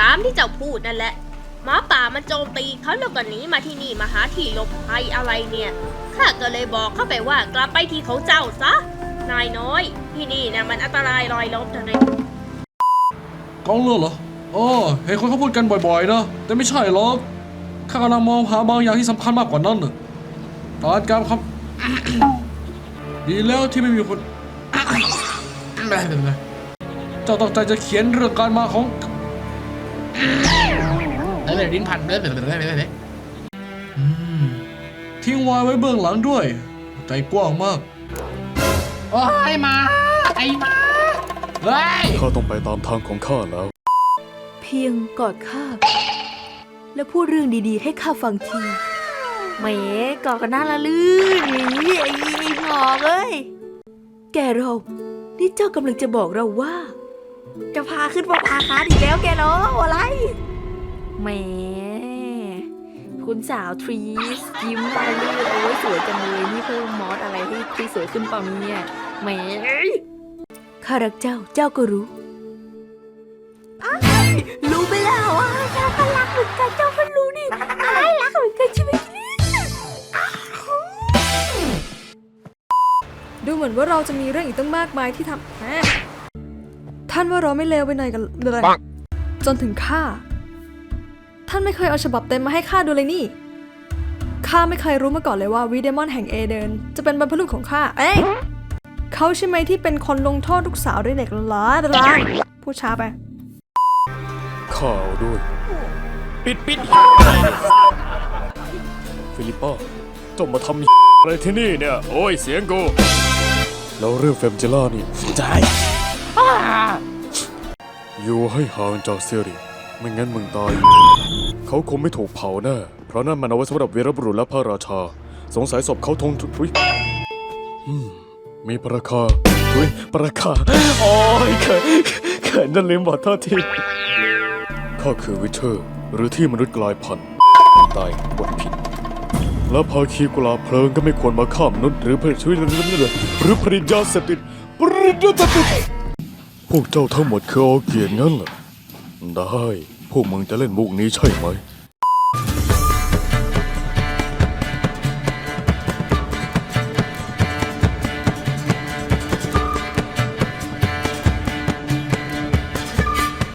ตามที่เจ้าพูดนั่นแหละหมาป่ามันโจมตีเขาแล้วก็หนีมาที่นี่มาหาที่หลบภัยอะไรเนี่ยข้าก็เลยบอกเข้าไปว่ากลับไปที่เของเจ้าซะนายน้อย ที่นี่นะมันอันตรายลอยลบเท่านั้นกองเลือดเหรออ๋อเห็นคนเขาพูดกันบ่อยๆนะแต่ไม่ใช่หรอกข้ากำลังมองหาบางอย่างที่สำคัญมากกว่านั้นน่ะตอนการครับ ดีแล้วที่ไม่มีคนเจ้าตั้งใจจะเขียนเรื่องการมาของ แล้วเออลิ้นพันเลยเลยเลยเลยอืมทิ้งไว้ไว้เบื้องหลังด้วย ใจกว้างมาก โอ้ยมา ไอ้มาเฮ้ยข้าต้องไปตามทางของข้าแล้ว เพียงกอดข้าแล้วพูดเรื่องดีๆ ให้ข้าฟังที แหมกอดกันน้าละลื่นนี่ไอ้หงอกเอ้ย แกเรา นี่เจ้ากำลังจะบอกเราว่า จะพาขึ้นมาพาคาอีกแล้วแกเนาะอะไรแหมคุณสาวทรีสยิ้มละลื่นโอ้ยสวยจังเลยนี่เพิ่มมอสอะไรให้ที่สวยขึ้นเปล่าเนี่ยแหมข้ารักเจ้าเจ้าก็รู้รู้ไปแล้วว่าเจ้าก็รักเหมือนกันเจ้าก็รู้นี่อะไรรักเหมือนกันใช่ไหมดูเหมือนว่าเราจะมีเรื่องอีกตั้งมากมายที่ทำแหม ท่านว่าเราไม่เลวไปหน่อยกันเลยจนถึงข้า ท่านไม่เคยเอาฉบับเต็มมาให้ข้าดูเลยนี่ ข้าไม่เคยรู้มาก่อนเลยว่าวีเดมอนแห่งเอเดน จะเป็นบรรพบุรุษของข้า เอ้ยเขาใช่ไหมที่เป็นคนลงโทษลูกสาวด้วยเด็กล้าล้าพูดช้าไปข้าเอาด้วย ปิดปิดฟิลิปป้าเจ้ามาทำอะไรที่นี่เนี่ย โอ้ยเสียงกู แล้วเรื่องเฟมเจล่านี่ใจ อยู่ให้ห่างจากเซรีไม่งั้นมึงตาย เขาคงไม่ถูกเผาแน่เพราะนั่นมันเอาไว้สำหรับเวรบุรุษและพระราชา สงสัยศพเขาทงทุยมมีประคาทุยประคาโอ้ยเขินเขินนั่นลืมบอกโทษทีข้าคือวิเทอร์ หรือที่มนุษย์กลายพันธุ์ตายบทผิด และภาคีกุลาเพลิงก็ไม่ควรมาฆ่ามนุษย์หรือผลิตชีวิตหรือผลิตยาเสพติดผลิตยาเสพติด พวกเจ้าทั้งหมดคือเอเกียนงั้นเหรอได้ พวกมึงจะเล่นมุกนี้ใช่ไหม